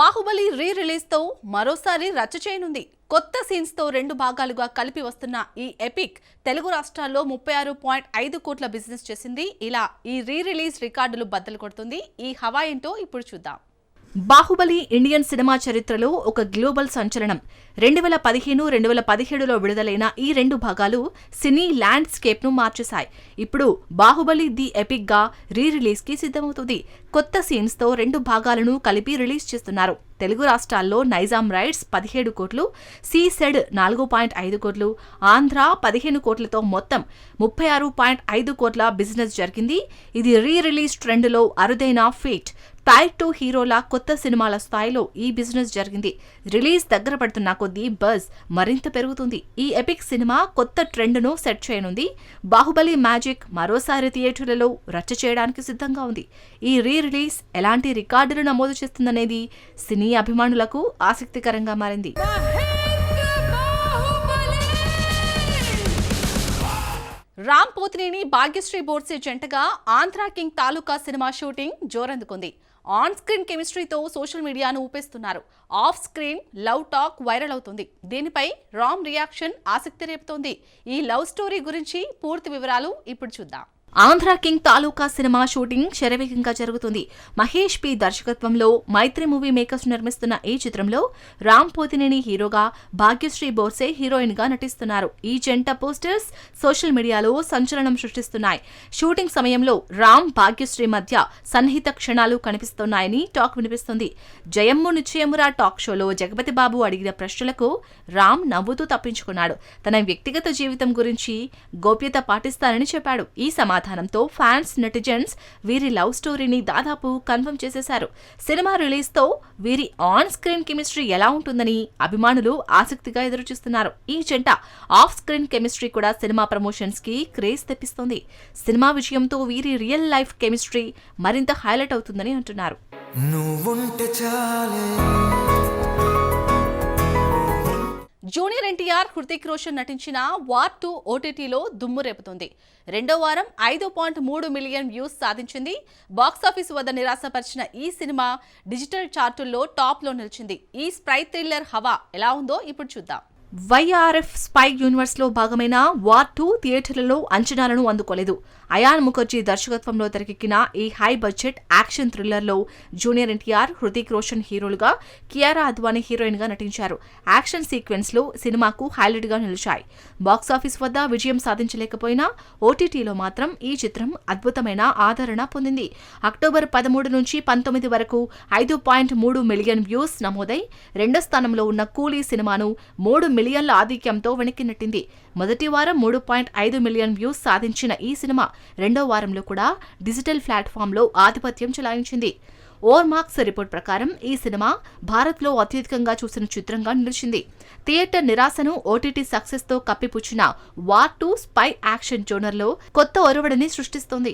బాహుబలి రీ రిలీజ్తో మరోసారి రచ్చ చేయనుంది. కొత్త సీన్స్తో రెండు భాగాలుగా కలిపి వస్తున్న ఈ ఎపిక్ తెలుగు రాష్ట్రాల్లో ముప్పై ఆరు పాయింట్ ఐదు కోట్ల బిజినెస్ చేసింది. ఇలా ఈ రీ రిలీజ్ రికార్డులు బద్దలు కొడుతుంది. ఈ హవా ఏంటో ఇప్పుడు చూద్దాం. బాహుబలి ఇండియన్ సినిమా చరిత్రలో ఒక గ్లోబల్ సంచలనం. రెండు వేల పదిహేను రెండు వేల పదిహేడులో విడుదలైన ఈ రెండు భాగాలు సినీ ల్యాండ్స్కేప్ను మార్చేశాయి. ఇప్పుడు బాహుబలి ది ఎపిక్గా రీ రిలీజ్కి సిద్ధమవుతుంది. కొత్త సీన్స్తో రెండు భాగాలను కలిపి రిలీజ్ చేస్తున్నారు. తెలుగు రాష్ట్రాల్లో నైజాం రైడ్స్ పదిహేడు కోట్లు సీసెడ్ నాలుగు పాయింట్ ఐదు కోట్లు ఆంధ్ర పదిహేను కోట్లతో మొత్తం ముప్పై ఆరు పాయింట్ ఐదు కోట్ల బిజినెస్ జరిగింది. ఇది రీ రిలీజ్ ట్రెండ్లో అరుదైన ఫీట్. టైర్ టూ హీరోల కొత్త సినిమాల స్థాయిలో ఈ బిజినెస్ జరిగింది. రిలీజ్ దగ్గర పడుతున్న కొద్దీ బజ్ మరింత పెరుగుతుంది. ఈ ఎపిక్ సినిమా కొత్త ట్రెండ్ను సెట్ చేయనుంది. బాహుబలి మ్యాజిక్ మరోసారి థియేటర్లలో రచ్చ చేయడానికి సిద్ధంగా ఉంది. ఈ రీ రిలీజ్ ఎలాంటి రికార్డులు నమోదు చేస్తుందనేది సినీ అభిమానులకు ఆసక్తికరంగా మారింది. రామ్ పోతినేని భాగ్యశ్రీ బోర్సే జంటగా Andhra king Taluka cinema shooting జోరందుకుంది. On screen కెమిస్ట్రీతో సోషల్ మీడియాను ఊపేస్తున్నారు. Off screen love talk viral అవుతుంది. దీనిపై రామ్ రియాక్షన్ ఆసక్తి రేపుతోంది. ఈ లవ్ స్టోరీ గురించి పూర్తి వివరాలు ఇప్పుడు చూద్దాం. Andhra king Taluka cinema shooting శరవేగంగా జరుగుతుంది. మహేష్ పి దర్శకత్వంలో మైత్రి మూవీ మేకర్స్ నిర్మిస్తున్న ఈ చిత్రంలో రామ్ పోతినేని హీరోగా భాగ్యశ్రీ బోర్సే హీరోయిన్గా నటిస్తున్నారు. ఈ జంట పోస్టర్స్ సోషల్ మీడియాలో సంచలనం సృష్టిస్తున్నాయి. షూటింగ్ సమయంలో రామ్ భాగ్యశ్రీ మధ్య సన్నిహిత క్షణాలు కనిపిస్తున్నాయని టాక్ వినిపిస్తుంది. జయమ్ము నిశ్చయమురా టాక్ షోలో జగపతి బాబు అడిగిన ప్రశ్నలకు రామ్ నవ్వుతూ తప్పించుకున్నాడు. తన వ్యక్తిగత జీవితం గురించి గోప్యత పాటిస్తానని చెప్పాడు. ఈ సమాధానంతో ఫ్యాన్స్ నెటిజన్స్ వీరి లవ్ స్టోరీని దాదాపు కన్ఫర్మ్ చేసేశారు. సినిమా రిలీజ్తో వీరి ఆన్ స్క్రీన్ కెమిస్ట్రీ ఎలా ఉంటుందని అభిమానులు ఆసక్తిగా ఎదురుచూస్తున్నారు. ఈ జంట ఆఫ్ స్క్రీన్ కెమిస్ట్రీ కూడా సినిమా ప్రమోషన్స్కి క్రేజ్ తెప్పిస్తోంది. సినిమా విజయంతో వీరి రియల్ లైఫ్ కెమిస్ట్రీ మరింత హైలైట్ అవుతుందని అంటున్నారు. నువ్వుంటే చాలే. జూనియర్ ఎన్టీఆర్ హృతిక్ రోషన్ నటించిన వార్ టూ ఓటీటీలో దుమ్ము రేపుతుంది. రెండో వారం ఐదు పాయింట్ మూడు మిలియన్ వ్యూస్ సాధించింది. బాక్సాఫీస్ వద్ద నిరాశపరిచిన ఈ సినిమా డిజిటల్ చార్టుల్లో టాప్లో నిలిచింది. ఈ స్ప్రై థ్రిల్లర్ హవా ఎలా ఉందో ఇప్పుడు చూద్దాం. వైఆర్ఎఫ్ స్పై యూనివర్స్లో భాగమైన వార్ టూ థియేటర్లలో అంచనాలను అందుకోలేదు. అయాన్ ముఖర్జీ దర్శకత్వంలో తెరకెక్కిన ఈ హై బడ్జెట్ యాక్షన్ థ్రిల్లర్లో జూనియర్ ఎన్టీఆర్ హృతిక్ రోషన్ హీరోలుగా కియారా అద్వానీ హీరోయిన్గా నటించారు. యాక్షన్ సీక్వెన్స్లో సినిమాకు హైలైట్గా నిలిచాయి. బాక్సాఫీస్ వద్ద విజయం సాధించలేకపోయినా ఓటీటీలో మాత్రం ఈ చిత్రం అద్భుతమైన ఆదరణ పొందింది. అక్టోబర్ పదమూడు నుంచి పంతొమ్మిది వరకు ఐదు పాయింట్ మూడు మిలియన్ వ్యూస్ నమోదై రెండో స్థానంలో ఉన్న కూలీ సినిమాను మూడు మిలియన్ల ఆధిక్యంతో వెనక్కి నెట్టింది. మొదటి వారం మూడు పాయింట్ ఐదు మిలియన్ వ్యూస్ సాధించిన ఈ సినిమా రెండో వారంలో కూడా డిజిటల్ ప్లాట్ఫామ్లో ఆధిపత్యం చెలాయించింది. ఓర్మార్క్స్ రిపోర్ట్ ప్రకారం ఈ సినిమా భారత్లో అత్యధికంగా చూసిన చిత్రంగా నిలిచింది. థియేటర్ నిరాశను ఓటీటీ సక్సెస్తో కప్పిపుచ్చిన వార్ టూ స్పై యాక్షన్ జోనర్లో కొత్త ఒరవడిని సృష్టిస్తోంది.